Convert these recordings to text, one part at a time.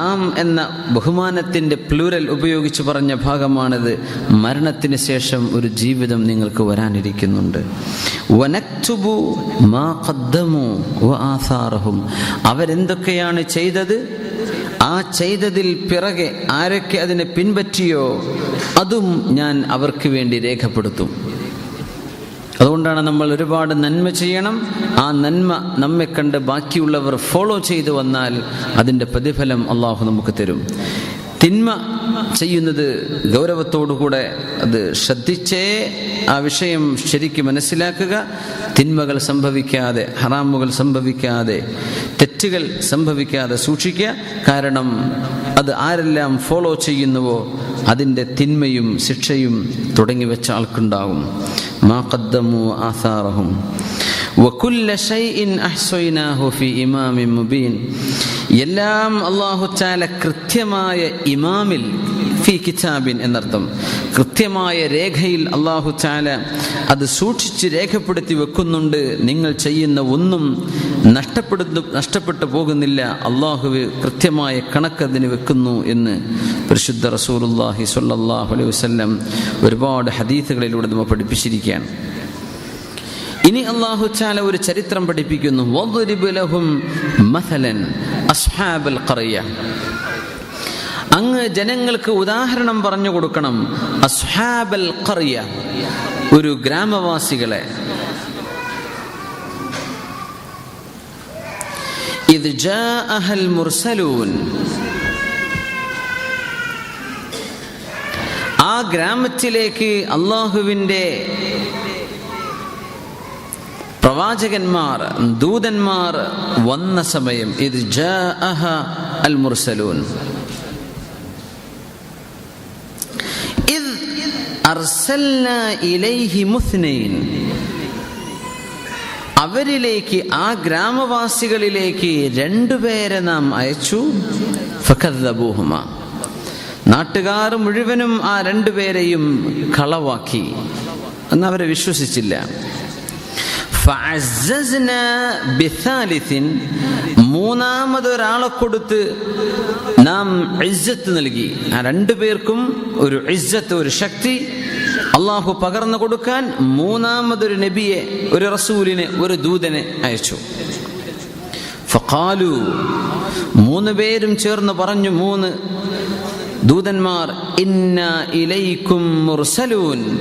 നാം എന്ന ബഹുമാനത്തിന്റെ പ്ലൂരൽ ഉപയോഗിച്ച് പറഞ്ഞ ഭാഗമാണിത്. മരണത്തിന് ശേഷം ഒരു ജീവിതം നിങ്ങൾക്ക് വരാനിരിക്കുന്നുണ്ട്. മാ അവരെന്തൊക്കെയാണ് ചെയ്തത്? ആ ചെയ്തതിൽ പിറകെ ആരൊക്കെ അതിനെ പിൻപറ്റിയോ അതും ഞാൻ അവർക്ക് വേണ്ടി രേഖപ്പെടുത്തും. അതുകൊണ്ടാണ് നമ്മൾ ഒരുപാട് നന്മ ചെയ്യണം. ആ നന്മ നമ്മെ കണ്ട് ബാക്കിയുള്ളവർ ഫോളോ ചെയ്തു വന്നാൽ അതിന്റെ പ്രതിഫലം അള്ളാഹു നമുക്ക് തരും. തിന്മ ചെയ്യുന്നത് ഗൗരവത്തോടുകൂടെ അത് ശ്രദ്ധിച്ചേ ആ വിഷയം ശരിക്ക് മനസ്സിലാക്കുക. തിന്മകൾ സംഭവിക്കാതെ ഹറാമുകൾ സംഭവിക്കാതെ തെറ്റുകൾ സംഭവിക്കാതെ സൂക്ഷിക്കുക. കാരണം അത് ആരെല്ലാം ഫോളോ ചെയ്യുന്നുവോ അതിന്റെ തിന്മയും ശിക്ഷയും തുടങ്ങി വെച്ച ആൾക്കുണ്ടാകും. മാ ആസാറഹും. വകുല്ല ഷൈഇൻ അഹ്സൈനാഹു ഫി ഇമാമി മുബീൻ. എല്ലാം തആല കൃത്യമായ ഇമാമിൽ ഫി കിതാബിൻ എന്നർത്ഥം. കൃത്യമായ രേഖയിൽ അല്ലാഹു തആല അത് സൂക്ഷിച്ച് രേഖപ്പെടുത്തി വെക്കുന്നുണ്ട്. നിങ്ങൾ ചെയ്യുന്ന ഒന്നും നഷ്ടപ്പെടുന്നു നഷ്ടപ്പെട്ടു പോകുന്നില്ല. അള്ളാഹു കൃത്യമായ കണക്കതിന് വെക്കുന്നു എന്ന് പരിശുദ്ധ റസൂലുള്ളാഹി സ്വല്ലല്ലാഹു അലൈഹി വസല്ലം ഒരുപാട് ഹദീസുകളിലൂടെ നമ്മൾ പഠിപ്പിച്ചിരിക്കുകയാണ്. ഇനി അള്ളാഹു ചാല ഒരു ചരിത്രം പഠിപ്പിക്കുന്നു. അങ്ങ് ജനങ്ങൾക്ക് ഉദാഹരണം പറഞ്ഞു കൊടുക്കണം. അസ്ഹാബൽ ഖറിയ ഒരു ഗ്രാമവാസികളെ. ഇത് മുർസലൂൻ. ആ ഗ്രാമത്തിലേക്ക് അള്ളാഹുവിന്റെ പ്രവാചകന്മാർ ദൂതന്മാർ വന്ന സമയം ഇത് അൽ മുർസലൂൻ അവരിലേക്ക് ആ ഗ്രാമവാസികളിലേക്ക് രണ്ടുപേരെ നാം അയച്ചു. ഫഖദ്ബൂഹുമ നാട്ടുകാർ മുഴുവനും ആ രണ്ടുപേരെയും കളവാക്കി. എന്നവരെ വിശ്വസിച്ചില്ല. ബിസാലിസിൻ. മൂന്നാമതൊരാളെ കൊടുത്ത് നാം ഇജ്ജത്ത് നൽകി. ആ രണ്ടു പേർക്കും ഒരു ഇജ്ജത്ത് ഒരു ശക്തി അള്ളാഹു പകർന്നു കൊടുക്കാൻ മൂന്നാമതൊരു നബിയെ ഒരു റസൂലിനെ ഒരു ദൂതനെ അയച്ചു. ഫഖാലു മൂന്ന് പേരും ചേർന്ന് പറഞ്ഞു മൂന്ന് ദൂതന്മാർ ഇന്ന ഇലൈക്കും മുർസലൂൻ.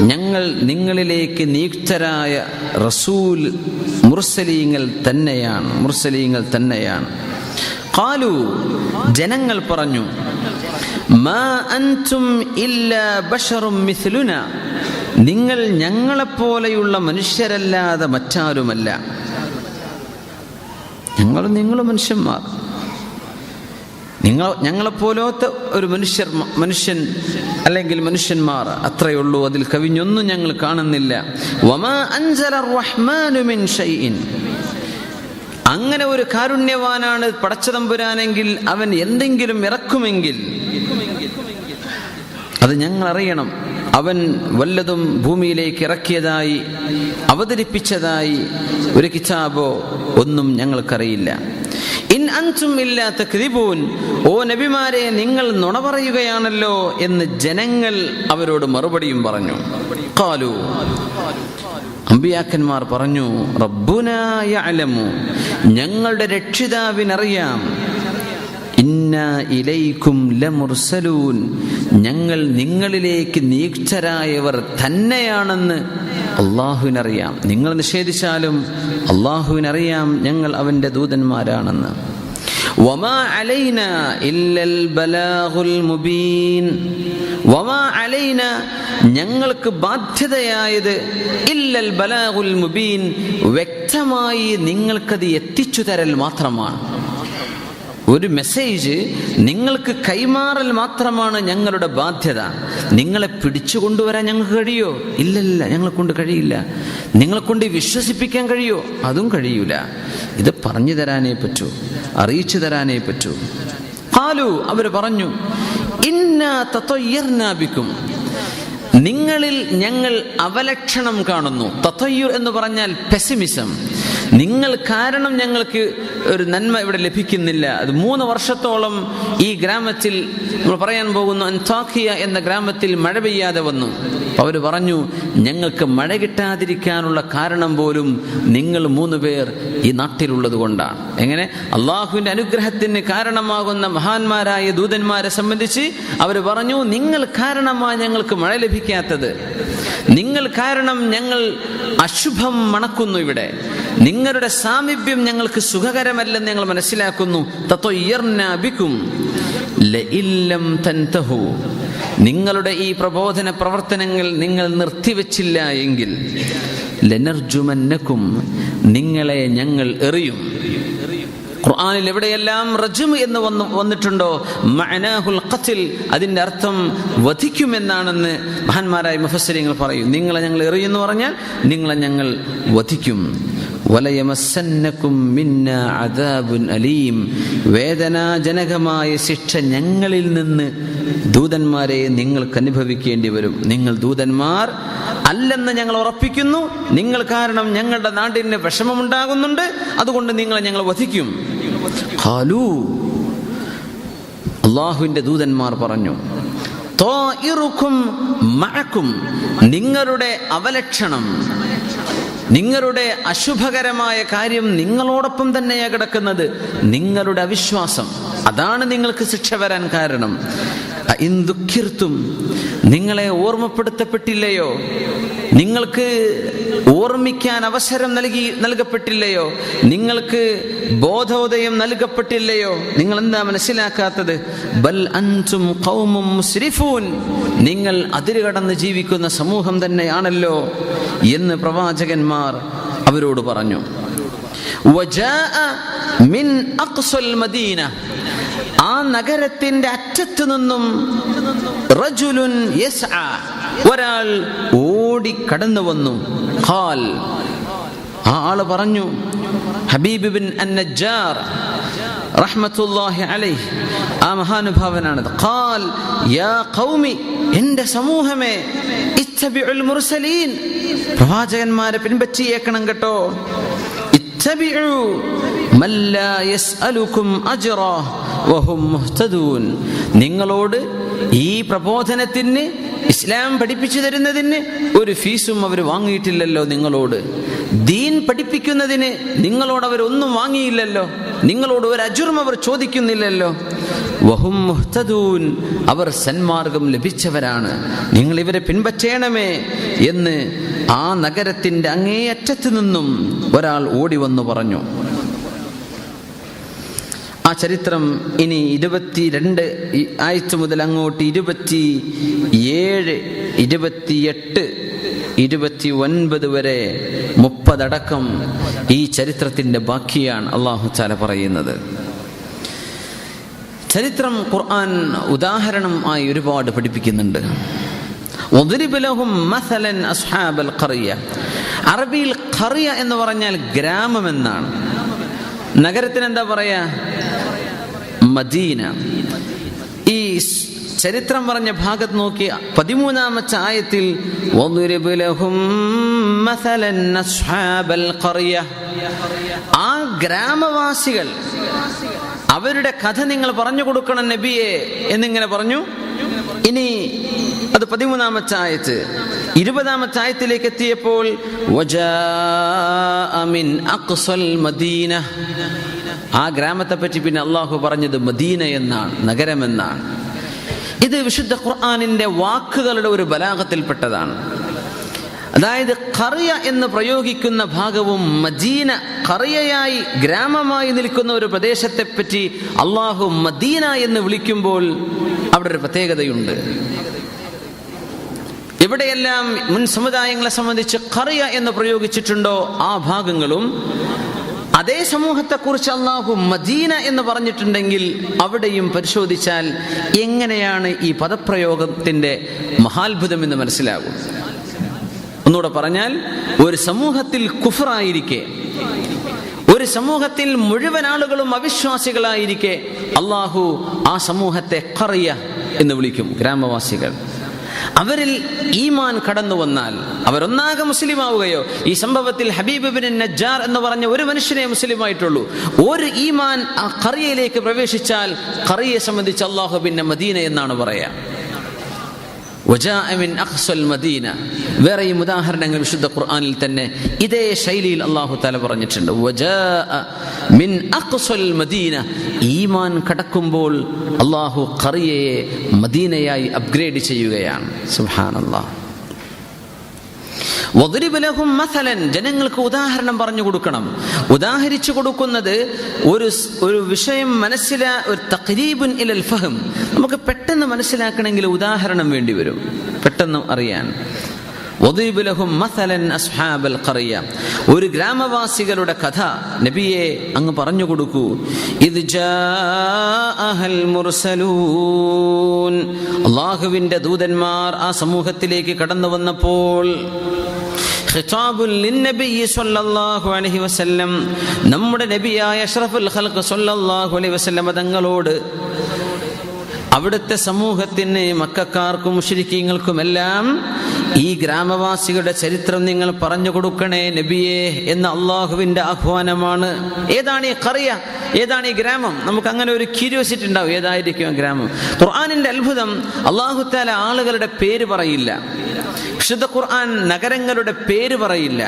ഞങ്ങൾ നിങ്ങളിലേക്ക് നിയുക്തരായ റസൂൽ മുർസലീങ്ങൾ തന്നെയാണ് മുർസലീങ്ങൾ തന്നെയാണ്. കാലു ജനങ്ങൾ പറഞ്ഞു മാ അൻതും നിങ്ങൾ ഞങ്ങളെപ്പോലെയുള്ള മനുഷ്യരല്ലാതെ മറ്റാരുമല്ല. ഞങ്ങളും നിങ്ങളും മനുഷ്യന്മാർ. നിങ്ങൾ ഞങ്ങളെപ്പോലത്തെ ഒരു മനുഷ്യർ മനുഷ്യൻ അല്ലെങ്കിൽ മനുഷ്യന്മാർ അത്രയേ ഉള്ളൂ അതിൽ കവിഞ്ഞൊന്നും ഞങ്ങൾ കാണുന്നില്ല. അങ്ങനെ ഒരു കാരുണ്യവാനാണ് പടച്ചതമ്പുരാനെങ്കിൽ അവൻ എന്തെങ്കിലും ഇറക്കുമെങ്കിൽ അത് ഞങ്ങൾ അറിയണം അവൻ വല്ലതും ഭൂമിയിലേക്ക് ഇറക്കിയതായി അവതരിപ്പിച്ചതായി ഒരു കിതാബോ ഒന്നും ഞങ്ങൾക്കറിയില്ല. അൻസും ഇല്ലാത്ത ഓ നബിമാരെ നിങ്ങൾ നുണ പറയുകയാണല്ലോ എന്ന് ജനങ്ങൾ അവരോട് മറുപടിയും പറഞ്ഞു. കാലു അമ്പിയാക്കന്മാർ പറഞ്ഞു റബ്ബുനായ അലമു ഞങ്ങളുടെ രക്ഷിതാവിനറിയാം. ഇന്ന ഇലൈക്കും ലമുർസലൂൻ. ഞങ്ങൾ നിങ്ങളിലേക്ക് നീക്ഷരായവർ തന്നെയാണെന്ന് അള്ളാഹുവിനറിയാം. നിങ്ങൾ നിഷേധിച്ചാലും അള്ളാഹുവിനറിയാം ഞങ്ങൾ അവന്റെ ദൂതന്മാരാണെന്ന്. വമാ അലൈന ഇല്ലൽ ബലാഹുൽ മുബീൻ. വമാ അലൈന ഞങ്ങൾക്ക് ബാധ്യതയായത് ഇല്ലൽ ബലാഹുൽ മുബീൻ. വ്യക്തമായി നിങ്ങൾക്കത് എത്തിച്ചു തരൽ മാത്രമാണ്. ഒരു മെസ്സേജ് നിങ്ങൾക്ക് കൈമാറൽ മാത്രമാണ് ഞങ്ങളുടെ ബാധ്യത. നിങ്ങളെ പിടിച്ചു കൊണ്ടുവരാൻ ഞങ്ങൾക്ക് കഴിയോ? ഇല്ലല്ല ഞങ്ങളെ കൊണ്ട് കഴിയില്ല. നിങ്ങളെ കൊണ്ട് വിശ്വസിപ്പിക്കാൻ കഴിയോ? അതും കഴിയൂല. ഇത് പറഞ്ഞു തരാനേ പറ്റൂ. അറിയിച്ചു തരാനേ പറ്റൂ. ഹാലു അവർ പറഞ്ഞു ഇന്നാ തത്വയ്യർനാബിക്കും നിങ്ങളിൽ ഞങ്ങൾ അവലക്ഷണം കാണുന്നു. തത്തയ്യൂർ എന്ന് പറഞ്ഞാൽ പെസിമിസം നിങ്ങൾ കാരണം ഞങ്ങൾക്ക് ഒരു നന്മ ഇവിടെ ലഭിക്കുന്നില്ല. അത് മൂന്ന് വർഷത്തോളം ഈ ഗ്രാമത്തിൽ നമ്മൾ പറയാൻ പോകുന്നു അൻതാഖിയ എന്ന ഗ്രാമത്തിൽ മഴ പെയ്യാതെ വന്നു. അവർ പറഞ്ഞു ഞങ്ങൾക്ക് മഴ കിട്ടാതിരിക്കാനുള്ള കാരണം പോലും നിങ്ങൾ മൂന്ന് പേർ ഈ നാട്ടിലുള്ളത് കൊണ്ടാണ്. എങ്ങനെ? അള്ളാഹുവിന്റെ അനുഗ്രഹത്തിന് കാരണമാകുന്ന മഹാന്മാരായ ദൂതന്മാരെ സംബന്ധിച്ച് അവർ പറഞ്ഞു നിങ്ങൾ കാരണമാണ് ഞങ്ങൾക്ക് മഴ ലഭിക്കാത്തത്. നിങ്ങൾ കാരണം ഞങ്ങൾ അശുഭം മണക്കുന്നു ഇവിടെ. നിങ്ങളുടെ സാമീപ്യം ഞങ്ങൾക്ക് സുഖകരമല്ലെന്ന് ഞങ്ങൾ മനസ്സിലാക്കുന്നു. തത്വം നിങ്ങളുടെ ഈ പ്രബോധന പ്രവർത്തനങ്ങൾ നിങ്ങൾ നിർത്തിവെച്ചില്ല എങ്കിൽ ലനർജുമന്നക്കും നിങ്ങളെ ഞങ്ങൾ എറിയും. ഖുർആാനിൽ എവിടെയെല്ലാം റജും എന്ന് വന്നു വന്നിട്ടുണ്ടോ? മഅനാഹുൽ ഖത്തിൽ അതിന്റെ അർത്ഥം വധിക്കുമെന്നാണെന്ന് മഹാന്മാരായ മുഫസരിങ്ങൾ പറയും. നിങ്ങളെ ഞങ്ങൾ എറിയുന്നു പറഞ്ഞാൽ നിങ്ങളെ ഞങ്ങൾ വധിക്കും. അലീം. വേദനാജനകമായ ശിക്ഷ ഞങ്ങളിൽ നിന്ന് ദൂതന്മാരെ നിങ്ങൾക്ക് അനുഭവിക്കേണ്ടി വരും. നിങ്ങൾ ദൂതന്മാർ അല്ലെന്ന് ഞങ്ങൾ ഉറപ്പിക്കുന്നു. നിങ്ങൾ കാരണം ഞങ്ങളുടെ നാടിന് വിഷമമുണ്ടാകുന്നുണ്ട്. അതുകൊണ്ട് നിങ്ങളെ ഞങ്ങൾ വധിക്കും. അള്ളാഹുവിന്റെ ദൂതന്മാർ പറഞ്ഞു നിങ്ങളുടെ അവലക്ഷണം നിങ്ങളുടെ അശുഭകരമായ കാര്യം നിങ്ങളോടൊപ്പം തന്നെയാണ് കിടക്കുന്നത് നിങ്ങളുടെ അവിശ്വാസം. അതാണ് നിങ്ങൾക്ക് ശിക്ഷ വരാൻ കാരണം. ദുഃഖിർത്തും നിങ്ങളെ ഓർമ്മപ്പെടുത്തപ്പെട്ടില്ലയോ? നിങ്ങൾക്ക് ഓർമ്മിക്കാൻ അവസരം നൽകി നൽകപ്പെട്ടില്ലയോ? നിങ്ങൾക്ക് ബോധോദയം നൽകപ്പെട്ടില്ലയോ? നിങ്ങൾ എന്താ മനസ്സിലാക്കാത്തത്? ബൽ അൻതും കൗമും മുസ്രിഫൂൻ. നിങ്ങൾ അതിരുകടന്ന് ജീവിക്കുന്ന സമൂഹം തന്നെയാണല്ലോ എന്ന് പ്രവാചകന്മാർ അവരോട് പറഞ്ഞു. മിൻ അക്സൽ മദീന. ആ നഗരത്തിന്റെ അറ്റത്തു നിന്നും റജുലുൻ ഒരാൾ ഓടി കടന്നു വന്നു. ഹാൽ ആ ആൾ പറഞ്ഞു ഹബീബ് ബിൻ അന്നജാർ റഹ്മത്തുല്ലാഹി ആ മഹാനുഭാവനാണ് പ്രവാചകന്മാരെ പിൻപറ്റിയേക്കണം കേട്ടോ. ഇത്തബിഉ യസ്അലുകും അജ്റാ വഹും മുഹ്തദൂൻ. നിങ്ങളോട് ഈ പ്രബോധനത്തിന് ഇസ്ലാം പഠിപ്പിച്ചു തരുന്നതിന് ഒരു ഫീസും അവർ വാങ്ങിയിട്ടില്ലല്ലോ നിങ്ങളോട്. ദീൻ പഠിപ്പിക്കുന്നതിന് നിങ്ങളോട് അവരൊന്നും വാങ്ങിയില്ലല്ലോ. നിങ്ങളോട് ഒരു അജുറും അവർ ചോദിക്കുന്നില്ലല്ലോ. വഹും മുഹ്തദൂൻ അവർ സന്മാർഗം ലഭിച്ചവരാണ്. നിങ്ങൾ ഇവരെ പിൻപറ്റേണമേ എന്ന് ആ നഗരത്തിന്റെ അങ്ങേയറ്റത്ത് നിന്നും ഒരാൾ ഓടി വന്നു പറഞ്ഞു. ആ ചരിത്രം ഇനി ഇരുപത്തി രണ്ട് ആഴ്ച മുതൽ അങ്ങോട്ട് ഇരുപത്തി ഏഴ് ഇരുപത്തിയെട്ട് ഇരുപത്തി ഒൻപത് വരെ മുപ്പതടക്കം ഈ ചരിത്രത്തിന്റെ ബാക്കിയാണ് അള്ളാഹു ചാല പറയുന്നത്. ചരിത്രം ഖുർആൻ ഉദാഹരണം ആയി ഒരുപാട് പഠിപ്പിക്കുന്നുണ്ട്. അറബിയിൽ ഖറിയ എന്ന് പറഞ്ഞാൽ ഗ്രാമം എന്നാണ്. നഗരത്തിന് എന്താ പറയാ? മദീന. ഈ ചരിത്രം പറഞ്ഞ ഭാഗത്ത് നോക്കി പതിമൂന്നാമത്തെ ആയത്തിൽ ആ ഗ്രാമവാസികൾ അവരുടെ കഥ നിങ്ങൾ പറഞ്ഞു കൊടുക്കണം നബിയെ എന്നിങ്ങനെ പറഞ്ഞു. ഇനി അത് പതിമൂന്നാമത്തെ ആയത്ത്. ഇരുപതാമത്തെ ആയത്തിലേക്ക് എത്തിയപ്പോൾ മദീന. ആ ഗ്രാമത്തെ പറ്റി പിന്നെ അള്ളാഹു പറഞ്ഞത് മദീന എന്നാണ് നഗരമെന്നാണ് ഇത് വിശുദ്ധ ഖുർആാനിന്റെ വാക്കുകളുടെ ഒരു ബലാഹത്തിൽപ്പെട്ടതാണ് അതായത് കറിയ എന്ന് പ്രയോഗിക്കുന്ന ഭാഗവും മദീന കറിയയായി ഗ്രാമമായി നിൽക്കുന്ന ഒരു പ്രദേശത്തെ പറ്റി അള്ളാഹു മദീന എന്ന് വിളിക്കുമ്പോൾ അവിടെ ഒരു പ്രത്യേകതയുണ്ട്. എവിടെയെല്ലാം മുൻ സമുദായങ്ങളെ സംബന്ധിച്ച് കറിയ എന്ന് പ്രയോഗിച്ചിട്ടുണ്ടോ ആ ഭാഗങ്ങളും അതേ സമൂഹത്തെ കുറിച്ച് അള്ളാഹു മദീന എന്ന് പറഞ്ഞിട്ടുണ്ടെങ്കിൽ അവിടെയും പരിശോധിച്ചാൽ എങ്ങനെയാണ് ഈ പദപ്രയോഗത്തിന്റെ മഹാത്ഭുതം എന്ന് മനസ്സിലാകും. ഒന്നുകൂടെ പറഞ്ഞാൽ ഒരു സമൂഹത്തിൽ കുഫറായിരിക്കെ ഒരു സമൂഹത്തിൽ മുഴുവൻ ആളുകളും അവിശ്വാസികളായിരിക്കെ അള്ളാഹു ആ സമൂഹത്തെ കറിയ എന്ന് വിളിക്കും ഗ്രാമവാസികൾ. അവരിൽ ഈമാൻ കടന്നു വന്നാൽ അവരൊന്നാകെ മുസ്ലിം ആവുകയോ ഈ സംഭവത്തിൽ ഹബീബ് ബിൻ നജ്ജാർ എന്ന് പറഞ്ഞ ഒരു മനുഷ്യനെ മുസ്ലിം ആയിട്ടുള്ളൂ ഒരു ഈമാൻ ആ കറിയയിലേക്ക് പ്രവേശിച്ചാൽ കറിയെ സംബന്ധിച്ച് അള്ളാഹു പിന്നെ മദീന എന്നാണ് പറയാ. വജാഅ മിൻ അഖ്സൽ മദീന. വേറെയും ഉദാഹരണങ്ങൾ വിശുദ്ധ ഖുർആനിൽ തന്നെ ഇതേ ശൈലിയിൽ അള്ളാഹു താല പറഞ്ഞിട്ടുണ്ട്. മിൻ മദീന. ഈമാൻ കടക്കുമ്പോൾ അള്ളാഹു ഖറിയയെ മദീനയായി അപ്ഗ്രേഡ് ചെയ്യുകയാണ്. സുഹാൻ വദ്രിബ് മസലൻ ജനങ്ങൾക്ക് ഉദാഹരണം പറഞ്ഞു കൊടുക്കണം. ഉദാഹരിച്ചു കൊടുക്കുന്നത് ഒരു ഒരു വിഷയം മനസ്സിലാ ഒരു തഖരീബുൻ ഇലൽ നമുക്ക് പെട്ടെന്ന് മനസ്സിലാക്കണമെങ്കിൽ ഉദാഹരണം വേണ്ടി വരും. പെട്ടെന്ന് അറിയാൻ. ഒരു ഗ്രാമവാസികളുടെ കഥ നബിയെ അങ്ങ് പറഞ്ഞു കൊടുക്കൂ. ഇത് അള്ളാഹുവിന്റെ ദൂതന്മാർ ആ സമൂഹത്തിലേക്ക് കടന്നു വന്നപ്പോൾ നമ്മുടെ നബിയായ അഷ്റഫുൽ ഖൽഖ് സൊല്ലാഹു അലൈഹി വസല്ലം തങ്ങളോട് അവിടുത്തെ സമൂഹത്തിന് മക്കാർക്കും മുഷരിക്കീങ്ങൾക്കുമെല്ലാം ഈ ഗ്രാമവാസികളുടെ ചരിത്രം നിങ്ങൾ പറഞ്ഞു കൊടുക്കണേ നബിയെ എന്ന അള്ളാഹുവിന്റെ ആഹ്വാനമാണ്. ഏതാണ് ഈ കറിയ ഏതാണ് ഈ ഗ്രാമം? നമുക്ക് അങ്ങനെ ഒരു ക്യൂരിയോസിറ്റി ഉണ്ടാവും. ഏതായിരിക്കും ഗ്രാമം? ഖുർആാനിന്റെ അത്ഭുതം അള്ളാഹുത്താല ആളുകളുടെ പേര് പറയില്ല. വിശുദ്ധ ഖുർആൻ നഗരങ്ങളുടെ പേര് പറയില്ല.